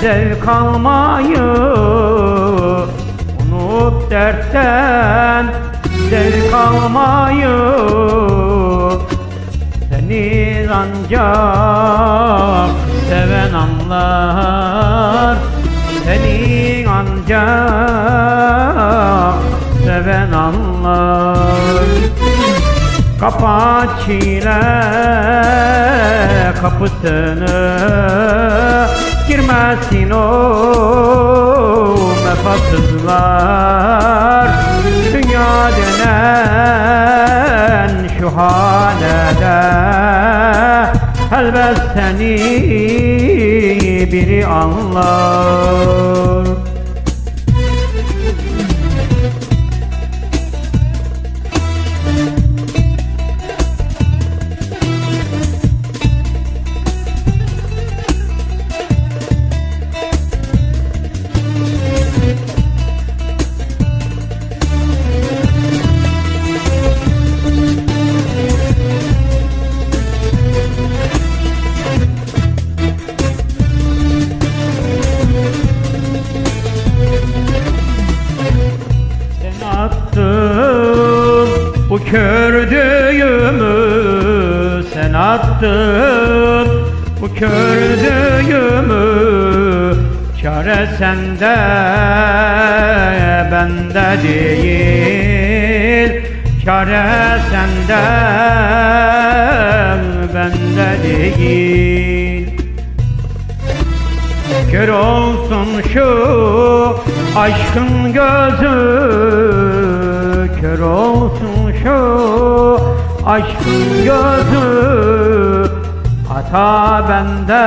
zevk almayı Unut dertten. Zevk almayı Seni ancak seven anlar. Seni ancak seven anlar. Kapat çile kapısını o vefasızlar Dünya denen şu hanede Elbet seni biri anlar kördüğümü Sen attın. Bu kördüğümü Çare sende bende değil. Çare sende bende değil. Kör olsun şu aşkın gözü Kör olsun şu aşkın gözü Hata bende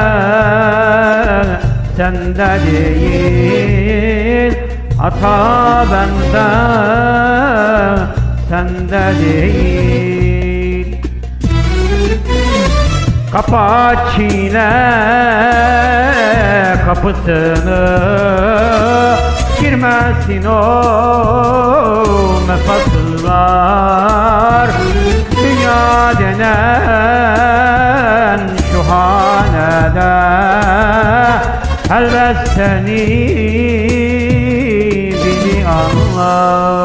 sende değil. Hata bende sende değil. Kapat çile kapısını Girmesin o hanede Elbet seni biri anlar